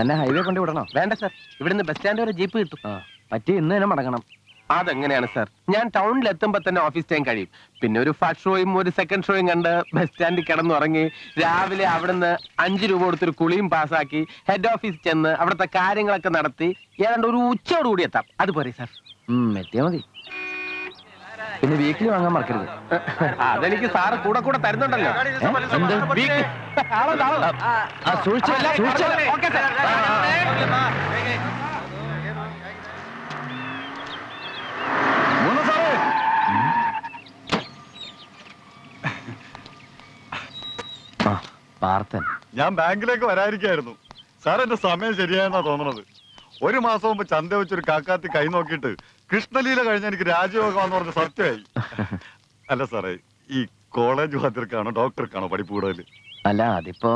തന്നെ ഹൈവേ കൊണ്ട് വിടണോ? വേണ്ട സാർ ഇവിടുന്ന് ബസ് സ്റ്റാൻഡ് വരെ ജീപ്പ് കിട്ടും. പറ്റി ഇന്ന് തന്നെ മടങ്ങണം. അതെങ്ങനെയാണ് സർ ഞാൻ ടൗണിൽ എത്തുമ്പോ തന്നെ ഓഫീസ് ടൈം കഴിയും. പിന്നെ ഒരു ഫസ്റ്റ് ഷോയും ഒരു സെക്കൻഡ് ഷോയും കണ്ട് ബസ് സ്റ്റാൻഡിൽ കിടന്നുറങ്ങി രാവിലെ അവിടുന്ന് അഞ്ച് രൂപ കൊടുത്തൊരു കുളിയും പാസ്സാക്കി ഹെഡ് ഓഫീസ് ചെന്ന് അവിടുത്തെ കാര്യങ്ങളൊക്കെ നടത്തി ഏതാണ്ട് ഒരു ഉച്ചയോടുകൂടി എത്താം. അത് സാർ സർ എത്തിയാ മതി. പിന്നെ വീക്കിലി വാങ്ങാൻ മറക്കരുത്. അതെനിക്ക് സാറ് കൂടെ കൂടെ തരുന്നുണ്ടല്ലോ. എന്ത്? വീക്ക്- ആളോ, ആളോ. ആ സൂക്ഷിച്ച് സൂക്ഷിച്ച് ഓക്കേ സാർ. ആ പാർത്ഥൻ. ഞാൻ ബാങ്കിലേക്ക് വരാതിരിക്കായിരുന്നു സാർ എന്റെ സമയം ശരിയായെന്നാ തോന്നണത്. ഒരു മാസം മുമ്പ് ചന്ത വെച്ചൊരു കാക്കാത്തി കൈ നോക്കിയിട്ട് കൃഷ്ണലീല കഴിഞ്ഞ എനിക്ക് രാജയോഗമാന്ന് പറഞ്ഞ സത്യമായി. അല്ല സാറേ ഈ കോളേജ് വാദ്യർക്കാണോ ഡോക്ടർക്കാണോ പഠിപ്പ് കൂടുതൽ അല്ല അതിപ്പോ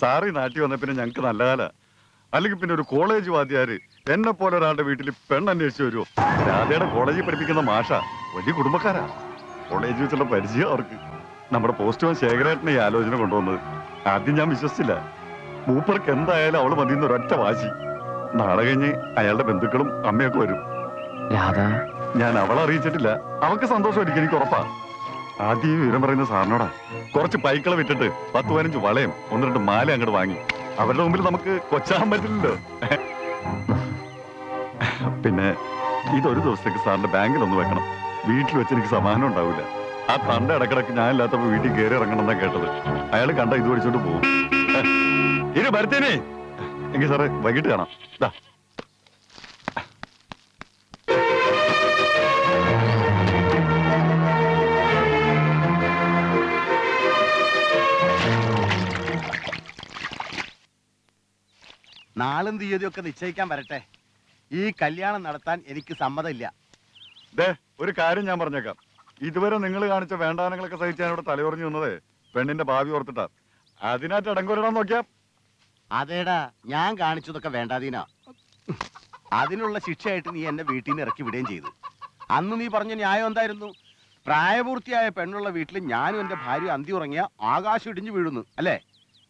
സാറി നാട്ടിൽ വന്ന പിന്നെ ഞങ്ങൾക്ക് നല്ല കാല. അല്ലെങ്കിൽ പിന്നെ ഒരു കോളേജ് വാദ്യാര് എന്നെ പോലെ ഒരാളുടെ വീട്ടിൽ പെണ്ണന്വേഷിച്ച് വരുമോ രാധയുടെ കോളേജിൽ പഠിപ്പിക്കുന്ന മാഷ വലിയ കുടുംബക്കാരാ. കോളേജ് വെച്ചുള്ള പരിചയം അവർക്ക്. നമ്മുടെ പോസ്റ്റ്മാൻ ശേഖരേട്ടനെ ഈ ആലോചന കൊണ്ടുവന്നത്. ആദ്യം ഞാൻ വിശ്വസിച്ചില്ല. മൂപ്പർക്ക് എന്തായാലും അവൾ മതിയെന്ന് ഒരൊറ്റ വാശി. നാളെ കഴിഞ്ഞ് അയാളുടെ ബന്ധുക്കളും അമ്മയൊക്കെ വരും. രാധ. ഞാൻ അവളെ അറിയിച്ചിട്ടില്ല. അവൾക്ക് സന്തോഷമായിരിക്കും എനിക്ക് ഉറപ്പാ. ആദ്യം വിവരം പറയുന്ന സാറിനോടാ. കുറച്ച് പൈക്കളെ വിട്ടിട്ട് പത്ത് പതിനഞ്ച് വളയും ഒന്ന് രണ്ട് മാല അങ്ങോട്ട് വാങ്ങി. അവരുടെ മുമ്പിൽ നമുക്ക് കൊച്ചാൻ പറ്റില്ലല്ലോ. പിന്നെ ഇതൊരു ദിവസത്തേക്ക് സാറിന്റെ ബാങ്കിൽ ഒന്ന് വെക്കണം. വീട്ടിൽ വെച്ച് എനിക്ക് സമാനം ഉണ്ടാവില്ല. ആ തണ്ട ഇടക്കിടക്ക് ഞാൻ ഇല്ലാത്തപ്പോ വീട്ടിൽ കയറി ഇറങ്ങണം എന്നാ കേട്ടത്. അയാൾ കണ്ട ഇത് പഠിച്ചോണ്ട് പോകും ഇനി ഭരത്തേനെ എങ്കിൽ സാറേ വൈകിട്ട് കാണാം. നാളും തീയതിയൊക്കെ നിശ്ചയിക്കാൻ വരട്ടെ. ഈ കല്യാണം നടത്താൻ എനിക്ക് സമ്മതമില്ല. ദേ ഒരു കാര്യം ഞാൻ പറഞ്ഞേക്കാം. ഇതുവരെ നിങ്ങൾ കാണിച്ച വേണ്ടാനങ്ങളൊക്കെ സഹിച്ച് ഞാനിവിടെ തലയുറഞ്ഞു നിന്നതേ പെണ്ണിന്റെ ഭാവി ഓർത്തിട്ടാ. അതിനായിട്ട് അടങ്കൊരിടാൻ നോക്കിയാ? അതേടാ ഞാൻ കാണിച്ചതൊക്കെ വേണ്ടാതീനാ. അതിനുള്ള ശിക്ഷയായിട്ട് നീ എന്നെ വീട്ടിൽ നിന്ന് ഇറക്കി വിടുകയും ചെയ്തു. അന്ന് നീ പറഞ്ഞ ന്യായം എന്തായിരുന്നു? പ്രായപൂർത്തിയായ പെണ്ണുള്ള വീട്ടിൽ ഞാനും എന്റെ ഭാര്യ അന്തി ഉറങ്ങിയ ആകാശം ഇടിഞ്ഞു വീഴുന്നു അല്ലേ?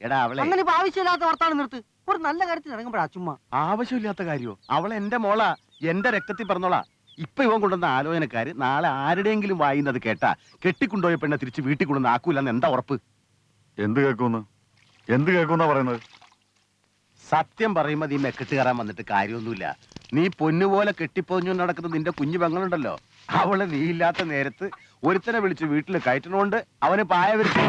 എടാ അവളെ. അങ്ങനെ ആവശ്യമില്ലാത്ത വർത്താനം നിർത്ത്. ഒരു നല്ല കാര്യത്തിന് ഇറങ്ങുമ്പോഴാ ചുമ്മാ. ആവശ്യമില്ലാത്ത കാര്യോ? അവൾ എന്റെ മോളാ എന്റെ രക്തത്തിൽ പറഞ്ഞോളാ. ഇപ്പൊ ഇവൻ കൊണ്ടുവന്ന ആലോചനക്കാര് നാളെ ആരുടെയെങ്കിലും വായിന്നത് കേട്ടാ കെട്ടിക്കൊണ്ടുപോയ പെണ്ണെ തിരിച്ച് വീട്ടിൽ കൊണ്ടുവന്ന് ആക്കൂലെന്ന് എന്താ ഉറപ്പ്? എന്ത് കേൾക്കുന്നു എന്ത് കേൾക്കുമെന്നാ പറയുന്നത്? സത്യം പറയുമ്പോ നീ മെക്കെട്ട് കയറാൻ വന്നിട്ട് കാര്യമൊന്നുമില്ല. നീ പൊന്നുപോലെ കെട്ടിപ്പൊഞ്ഞു നടക്കുന്ന നിന്റെ കുഞ്ഞു പെങ്ങളുണ്ടല്ലോ. അവൾ നീ ഇല്ലാത്ത നേരത്ത് ഒരുത്തനെ വിളിച്ച് വീട്ടിൽ കയറ്റണോണ്ട് അവന് പായ വരച്ചു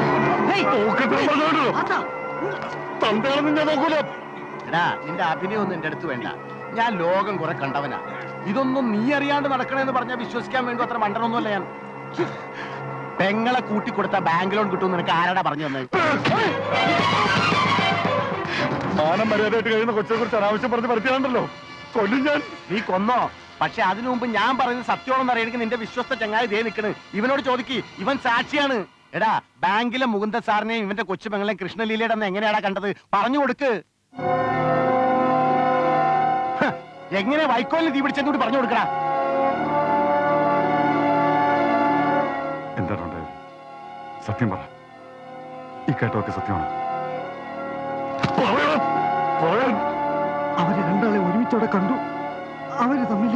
എടാ നിന്റെ അഭിനയൊന്നും എന്റെ അടുത്ത് വേണ്ട. ഞാൻ ലോകം കുറെ കണ്ടവനാ. ഇതൊന്നും നീ അറിയാണ്ട് നടക്കണേന്ന് പറഞ്ഞാൽ വിശ്വസിക്കാൻ വേണ്ടി അത്ര മണ്ടനൊന്നുമല്ല ഞാൻ. പെങ്ങളെ കൂട്ടി കൊടുത്ത ബാങ്ക് ലോൺ കിട്ടും നിനക്ക് ആരാടാ പറഞ്ഞു തന്നെ? മാനം മര്യാദയായിട്ട് കഴിയുന്ന കൊച്ചിനെ കുറിച്ച് അനാവശ്യം പറഞ്ഞ് പരത്തിയാണല്ലോ കൊല്ലും ഞാൻ. നീ കൊന്നോ? പക്ഷെ അതിനു മുമ്പ് ഞാൻ പറയുന്നത് സത്യമാണെന്ന് അറിയണമെങ്കിൽ നിന്റെ വിശ്വസ്ത ചങ്ങായി ദേ നിൽക്കണ് ഇവനോട് ചോദിക്കി ഇവൻ സാക്ഷിയാണ്. എടാ ബാങ്കിലെ മുകുന്ദ സാറിനെയും ഇവന്റെ കൊച്ചു പെങ്ങളെയും കൃഷ്ണലീലയുടെ എങ്ങനെയാടാ കണ്ടത്? പറഞ്ഞു കൊടുക്ക്. എങ്ങനെ വൈക്കോലിന് തീ പിടിച്ചെന്നൂടി പറഞ്ഞു കൊടുക്കടാ. എന്താണ് സത്യം പറ. ഈ കേട്ടതൊക്കെ സത്യമാണ്. അവർ രണ്ടാളെ ഒരുമിച്ചോടെ കണ്ടു. അവർ തമ്മിൽ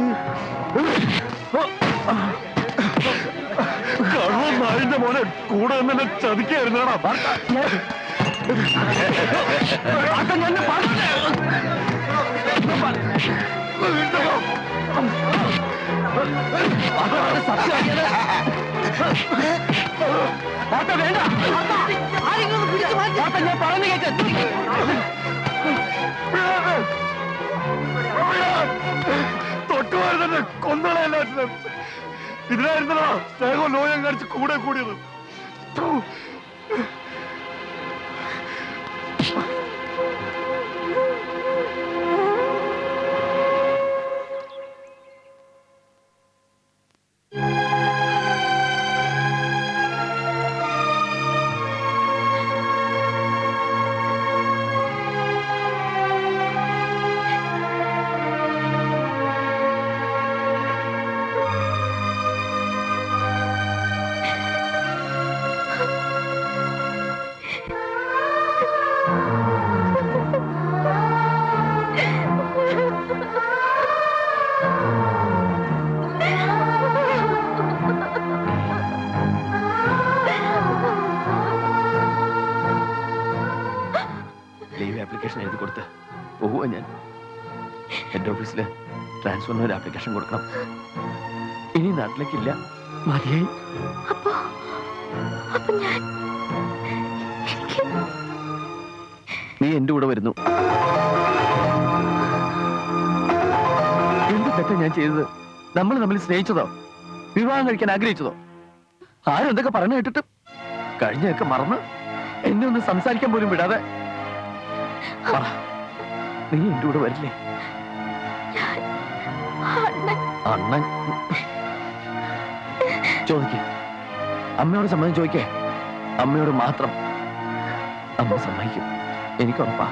നായിന്റെ മോനെ കൂടെ തന്നെ ചതിക്കായിരുന്നാടാ ഞാൻ പിടിച്ച് മാറ്റി. തൊട്ടുമാറി തന്നെ കൊന്നളെ എല്ലാറ്റിനും ഇതിനായിരുന്നല്ലോ സ്നേഹവും ലോയം കാണിച്ച് കൂടെ കൂടിയത് ആപ്ലിക്കേഷൻ എഴുതി കൊടുത്ത് പോവുക ഞാൻ. ഹെഡ് ഓഫീസിൽ ട്രാൻസ്ഫറിന് ഒരു ആപ്ലിക്കേഷൻ കൊടുക്കണം. ഇനി നാട്ടിലേക്കില്ല. മതിയായി. അപ്പോ അപ്പൊ ഞാൻ നീ എന്റെ കൂടെ വരുന്നു. എന്ത് തെറ്റാ ഞാൻ ചെയ്തത്? നമ്മൾ തമ്മിൽ സ്നേഹിച്ചതോ? വിവാഹം കഴിക്കാൻ ആഗ്രഹിച്ചതോ? ആരും എന്തൊക്കെ പറഞ്ഞു കേട്ടിട്ട്? കഴിഞ്ഞൊക്കെ മറന്ന് എന്നെ ഒന്ന് സംസാരിക്കാൻ പോലും വിടാതെ പറ, നീ എന്റെ കൂടെ വരില്ലേ? അണ്ണൻ. അണ്ണൻ? ചോദിക്കേ. അമ്മയോട് സമ്മതം ചോദിക്കേ. അമ്മയോട് മാത്രം അമ്മ സമ്മതിക്കും. എനിക്ക് ഉറപ്പാ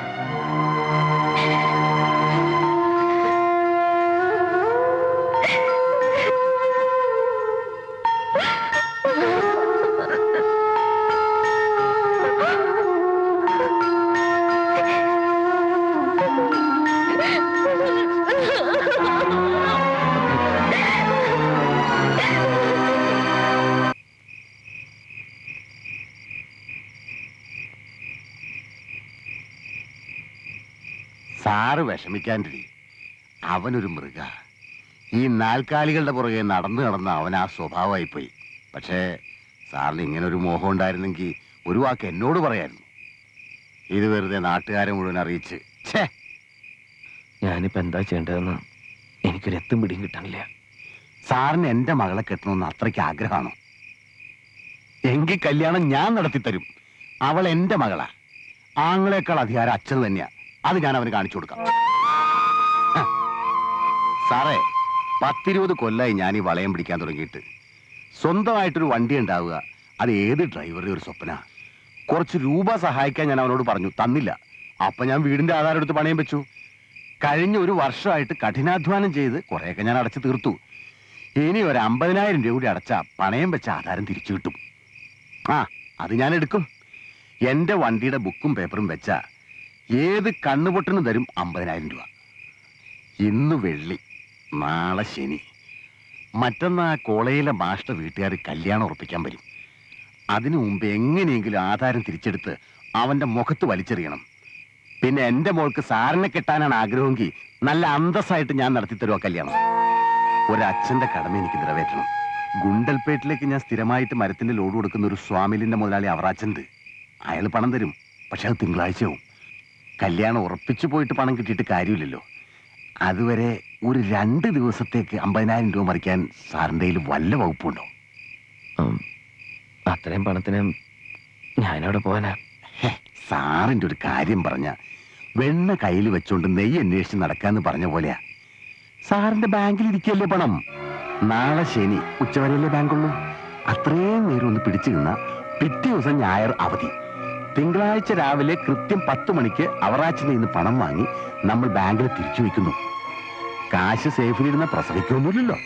സാറ് വിഷമിക്കാണ്ടിരി. അവനൊരു മൃഗ. ഈ നാൽക്കാലികളുടെ പുറകെ നടന്നു നടന്ന് അവൻ ആ സ്വഭാവമായി പോയി പക്ഷേ സാറിന് ഇങ്ങനെ ഒരു മോഹം ഉണ്ടായിരുന്നെങ്കിൽ ഒരു വാക്ക് എന്നോട് പറയായിരുന്നു. ഇത് വെറുതെ നാട്ടുകാരെ മുഴുവൻ അറിയിച്ച്. ഛേ! ഞാനിപ്പോൾ എന്താ ചെയ്യേണ്ടതെന്ന് എനിക്കൊരു എത്തും പിടിയും കിട്ടണില്ല സാറിന് എന്റെ മകളെ കെട്ടണമെന്ന് അത്രയ്ക്ക് ആഗ്രഹമാണോ? എങ്കിൽ കല്യാണം ഞാൻ നടത്തിത്തരും. അവൾ എന്റെ മകളാ. ആങ്ങളെക്കാൾ അധികാരം അച്ഛൻ തന്നെയാ. അത് ഞാൻ അവന് കാണിച്ചു കൊടുക്കാം. സാറേ പത്തിരുപത് കൊല്ലായി ഞാൻ ഈ വളയം പിടിക്കാൻ തുടങ്ങിയിട്ട്. സ്വന്തമായിട്ടൊരു വണ്ടി ഉണ്ടാവുക അത് ഏത് ഡ്രൈവറുടെ ഒരു സ്വപ്ന. കുറച്ച് രൂപ സഹായിക്കാൻ ഞാൻ അവനോട് പറഞ്ഞു തന്നില്ല. അപ്പൊ ഞാൻ വീടിന്റെ ആധാരം എടുത്ത് പണയം വെച്ചു. കഴിഞ്ഞ ഒരു വർഷമായിട്ട് കഠിനാധ്വാനം ചെയ്ത് കുറെയൊക്കെ ഞാൻ അടച്ചു തീർത്തു. ഇനി ഒരു അമ്പതിനായിരം രൂപ കൂടി അടച്ച പണയം വെച്ച ആധാരം തിരിച്ചു കിട്ടും. ആ അത് ഞാൻ എടുക്കും. എന്റെ വണ്ടിയുടെ ബുക്കും പേപ്പറും വെച്ച ഏത് കണ്ണുപൊട്ടിനും തരും അമ്പതിനായിരം രൂപ. ഇന്ന് വെള്ളി നാളെ ശനി. മറ്റന്നാ കോളേജിലെ മാഷ്ട വീട്ടുകാർ കല്യാണം ഉറപ്പിക്കാൻ വരും. അതിനു മുമ്പ് എങ്ങനെയെങ്കിലും ആധാരം തിരിച്ചെടുത്ത് അവന്റെ മുഖത്ത് വലിച്ചെറിയണം. പിന്നെ എന്റെ മോൾക്ക് സാറിനെ കെട്ടാനാണ് ആഗ്രഹമെങ്കിൽ നല്ല അന്തസ്സായിട്ട് ഞാൻ നടത്തി തരുമോ കല്യാണം. ഒരച്ഛന്റെ കടമ എനിക്ക് നിറവേറ്റണം. ഗുണ്ടൽപേട്ടിലേക്ക് ഞാൻ സ്ഥിരമായിട്ട് മരത്തിന്റെ ലോഡ് കൊടുക്കുന്ന ഒരു സ്വാമിലിന്റെ മുതലാളി അവറാച്ചന്ത് അയാൾ പണം തരും പക്ഷെ അത് തിങ്കളാഴ്ചയാവും. കല്യാണം ഉറപ്പിച്ചു പോയിട്ട് പണം കിട്ടിയിട്ട് കാര്യമില്ലല്ലോ. അതുവരെ ഒരു രണ്ട് ദിവസത്തേക്ക് അമ്പതിനായിരം രൂപ മറിക്കാൻ സാറിന്റെ കയ്യിൽ വല്ല വകുപ്പുണ്ടോ? അത്രയും പണത്തിന് ഞാനവിടെ പോകാനാ ഹേ, സാറിന്റെ ഒരു കാര്യം പറഞ്ഞ വെണ്ണ കയ്യിൽ വെച്ചോണ്ട് നെയ്യ് അന്വേഷിച്ച് നടക്കാന്ന് പറഞ്ഞ പോലെയാ. സാറിന്റെ ബാങ്കിൽ ഇരിക്കല്ലേ പണം? നാളെ ശനി ഉച്ചവരെയല്ലേ ബാങ്കുള്ളൂ? അത്രയും നേരം ഒന്ന് പിടിച്ചു നിന്ന പിറ്റേ ദിവസം ഞായർ അവധി. തിങ്കളാഴ്ച രാവിലെ കൃത്യം പത്ത് മണിക്ക് അവറാച്ചിൽ നിന്ന് പണം വാങ്ങി നമ്മൾ ബാങ്കിൽ തിരിച്ചു വയ്ക്കുന്നു. കാശ് സേഫിലിരുന്ന പ്രസവിക്കൊന്നുമില്ലല്ലോ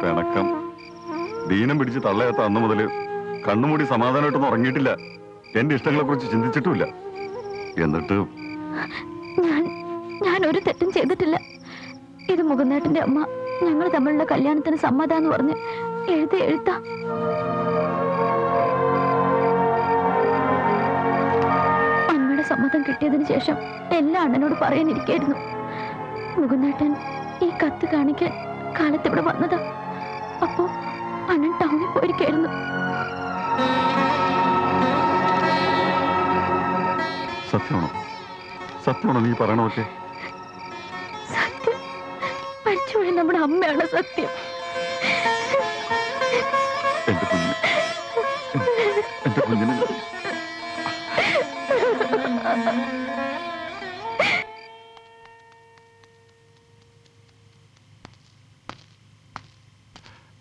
പിണക്കം. ദീനം പിടിച്ച് തള്ളയത്ത അന്ന് മുതൽ കണ്ണുമൂടി സമാധാനമായിട്ടൊന്നും ഉറങ്ങിയിട്ടില്ല. എന്റെ ഇഷ്ടങ്ങളെ കുറിച്ച് ചിന്തിച്ചിട്ടുമില്ല. എന്നിട്ട്? ഞാൻ ഞാൻ ഒരു തെറ്റും ചെയ്തിട്ടില്ല. ഇത് മുകുന്നേട്ടന്റെ അമ്മ ഞങ്ങൾ തമ്മിലുള്ള കല്യാണത്തിന് സമ്മതാന്ന് പറഞ്ഞ് എഴുതി എഴുത്താ. അമ്മയുടെ സമ്മതം കിട്ടിയതിന് ശേഷം എല്ലാ അണ്ണനോട് പറയാനിരിക്കായിരുന്നു. മുകുന്നേട്ടൻ ഈ കത്ത് കാണിക്കാൻ കാലത്ത് ഇവിടെ വന്നതാ. അപ്പോ അണ്ണൻ ടൗണിൽ പോയിരിക്കായിരുന്നു. സത്യമാണോ? സത്യമാണോ നീ പറയണമൊക്കെ സത്യം? മരിച്ചുപോയ നമ്മുടെ അമ്മയാണ് സത്യം? എന്റെ കുഞ്ഞിന്. എന്റെ കുഞ്ഞിന്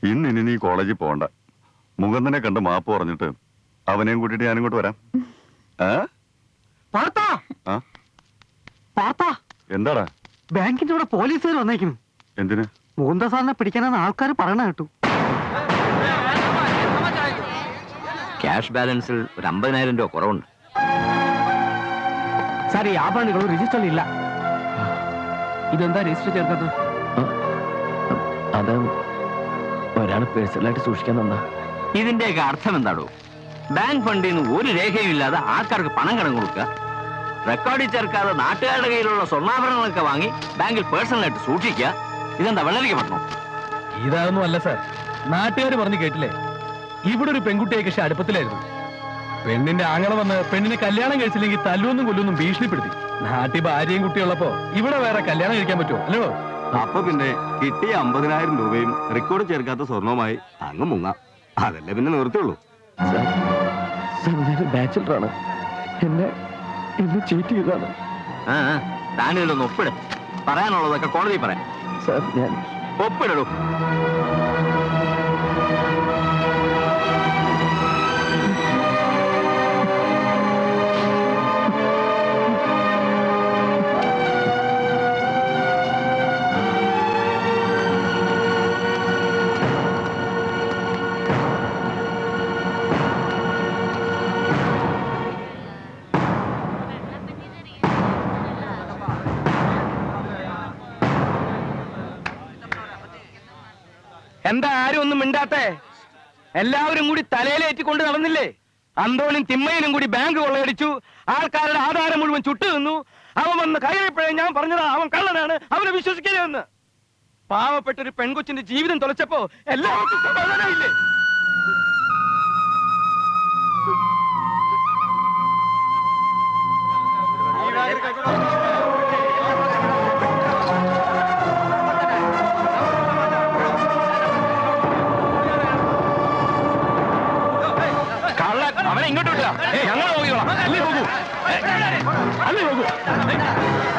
ഇന്ന് ഇനി നീ കോളേജിൽ പോകണ്ട. മുകുന്ദനെ കണ്ട് മാപ്പ് പറഞ്ഞിട്ട് അവനെയും കൂട്ടിയിട്ട് ഞാനിങ്ങോട്ട് വരാം. ആ പാർത്താ! ആ? പാർത്താ! എന്താടാ? ബാങ്കിന്റെ കൂടെ പോലീസുകാർ വന്നേക്കുന്നു എന്തിന്? മുകുന്ദ സാറിനെ പിടിക്കാനാണ് ആൾക്കാർ പറയണ കേട്ടു. ക്യാഷ് ബാലൻസിൽ ഒരു അമ്പതിനായിരം രൂപ കുറവുണ്ട്. സാർ ഈ ആഭരണങ്ങൾ രജിസ്റ്ററിൽ ഇല്ല. ഇതെന്താ രജിസ്റ്റർ ചേർക്കാത്തത് അത് ഒരാൾ പേഴ്സണലായിട്ട് സൂക്ഷിക്കാൻ തന്നാ. ഇതിന്റെയൊക്കെ അർത്ഥം എന്താടോ? ബാങ്ക് ഫണ്ടിൽ നിന്ന് ഒരു രേഖയും ഇല്ലാതെ ആൾക്കാർക്ക് പണം കടം കൊടുക്കുക. റെക്കോർഡിൽ ചേർക്കാതെ നാട്ടുകാരുടെ കയ്യിലുള്ള സ്വർണാഭരണങ്ങളൊക്കെ വാങ്ങി ബാങ്കിൽ പേഴ്സണലായിട്ട് സൂക്ഷിക്കുക. ഇതെന്താ വെള്ളരിക്ക പറ്റണം ഇതാകുന്നു അല്ല സാർ. നാട്ടുകാർ പറഞ്ഞു കേട്ടില്ലേ? ഇവിടെ ഒരു പെൺകുട്ടിയെ കൃഷി അടുപ്പത്തിലായിരുന്നു. പെണ്ണിന്റെ ആങ്ങള വന്ന് പെണ്ണിനെ കല്യാണം കഴിച്ചില്ലെങ്കിൽ തല്ലുവെന്നും കൊല്ലൊന്നും ഭീഷണിപ്പെടുത്തി. നാട്ടിൽ ഭാര്യയും കുട്ടിയുള്ളപ്പോ ഇവിടെ വേറെ കല്യാണം കഴിക്കാൻ പറ്റുമോ? അല്ലോ? അപ്പൊ പിന്നെ കിട്ടിയ അമ്പതിനായിരം രൂപയും റെക്കോർഡ് ചേർക്കാത്ത സ്വർണവുമായി അങ്ങ് മുങ്ങാം. അതല്ലേ പിന്നെ നിർത്തിയുള്ളൂ ബാച്ചിലറാണ് എന്നെ എന്നെ ചീറ്റ് ചെയ്താണ് ഒപ്പിട്. പറയാനുള്ളതൊക്കെ കോടതി പറയാം. സാർ ഞാൻ ഒപ്പിടൂ എന്താ ആരും ഒന്നും മിണ്ടാത്തെ? എല്ലാവരും കൂടി തലയിലേറ്റിക്കൊണ്ട് നടന്നില്ലേ? അന്തോണും തിമ്മയിലും കൂടി ബാങ്ക് കൊള്ളയടിച്ചു. ആൾക്കാരുടെ ആധാരം മുഴുവൻ ചുട്ടു നിന്നു അവൻ വന്ന് കയറിയപ്പോഴേ ഞാൻ പറഞ്ഞതാ അവൻ കള്ളനാണ് അവനെ വിശ്വസിക്കരുതെന്ന് പാവപ്പെട്ട ഒരു പെൺകൊച്ചിന്റെ ജീവിതം തുലച്ചപ്പോ എല്ലാവർക്കും സമാധാനമില്ലേ? കള്ളൻ ഇങ്ങോട്ട്